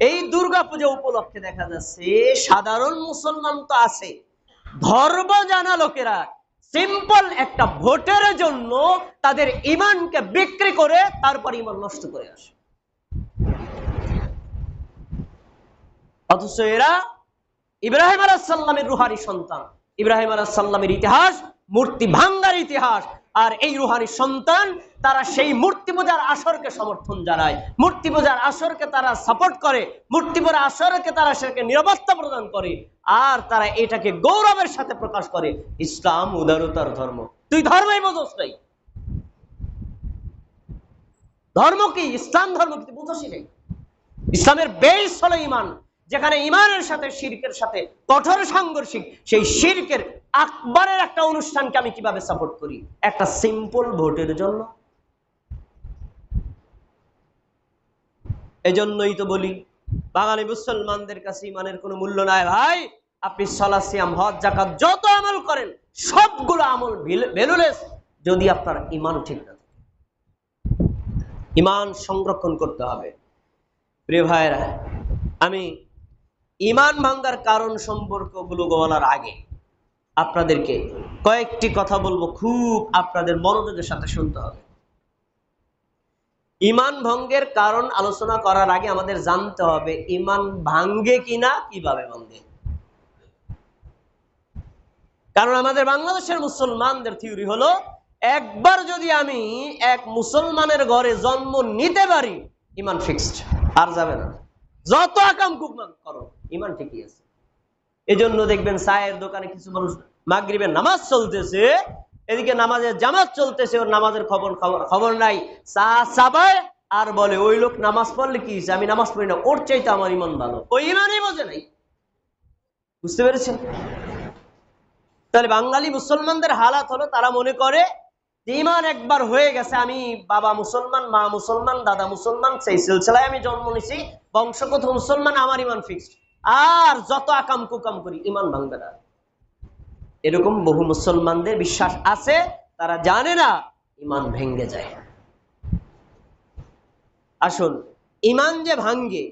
এই দুর্গা পূজা উপলক্ষে দেখা যাচ্ছে, সাধারণ মুসলমান তো আছে। ধর্ম জানা লোকেরা সিম্পল একটা ভোটের জন্য তাদের ইমানকে বিক্রি করে তারপর ইমান নষ্ট করে আসে। অথচ এরা ইব্রাহিম আলাহ সাল্লামের রুহারি সন্তান। ইব্রাহিম আলাহ সাল্লামের ইতিহাস মূর্তি ভাঙ্গার ইতিহাস আর এই রুহানি সন্তান তারা সেই মূর্তি পূজার আসরকে সমর্থন জানায়। মূর্তি পূজার আসরকে তারা সাপোর্ট করে, মূর্তি পূজার আসরকে তারা সেটাকে নিরাপত্তা প্রদান করে আর তারা এটাকে গৌরবের সাথে প্রকাশ করে। ইসলাম উদারতার ধর্ম। তুই ধর্মই বোঝস নাই। ধর্ম কি? ইসলাম ধর্ম কি? তুই বুঝসই নাই। ইসলামের বেস হলো ইমান। যেখানে ইমানের সাথে, শিরকের সাথে কঠোর সাংঘর্ষিক, সেই শিরকের আকবরের একটা অনুষ্ঠানকে আমি কীভাবে সাপোর্ট করি? একটা সিম্পল ভোটের জন্য। এজন্যই তো বলি, বাঙালি মুসলমানদের কাছে ইমানের কোনো মূল্য নাই। ভাই, আপনি সলা সিয়াম, হজ জাকাত যত আমল করেন, সবগুলো আমল ভ্যালুলেস যদি আপনার ইমান ঠিক না থাকে। ইমান সংরক্ষণ করতে হবে। প্রিয় ভাইরা আমি ইমান ভাঙ্গার কারণ সম্পর্কগুলো বলার আগে আপনাদেরকে কয়েকটি কথা বলব, খুব আপনাদের মনোযোগের সাথে শুনতে হবে। ইমান ভঙ্গের কারণ আলোচনা করার আগে আমাদের জানতে হবে, ইমান ভাঙ্গে কিনা, কীভাবে ভাঙ্গে? কারণ আমাদের বাংলাদেশের মুসলমানদের থিওরি হলো, একবার যদি আমি এক মুসলমানের ঘরে জন্ম নিতে পারি, ইমান ফিক্সড আর যাবে না। যত আকাম কুকমান করো, ইমান ঠিকই আছে। এই জন্য দেখবেন চায়ের দোকানে কিছু মানুষ মাগরিবের নামাজ চলতেছে, এদিকে নামাজের জামাত চলতেছে, ওর নামাজের খবর খবর নাই। চা চাবায় আর বলে, ওই লোক নামাজ পড়লে কি আমি নামাজ পড়ি না, ওর চাইতে আমার ইমান ভালো। ওই ইমানই বোঝে নাই। বুঝতে পেরেছেন? তাহলে বাঙালি মুসলমানদের হালাত হলো, তারা মনে করে ইমান একবার হয়ে গেছে, আমি বাবা মুসলমান, মা মুসলমান, দাদা মুসলমান, সেই সিলসিলায় আমি জন্ম নিছি, বংশগত মুসলমান, আমার ইমান ফিক্সড আর যত আকাম কুকাম করি ইমান ভাঙবে না। এরকম বহু মুসলমানদের বিশ্বাস আছে, তারা জানে না ইমান ভেঙ্গে যায়। আসুন ইমান যে ভাঙ্গে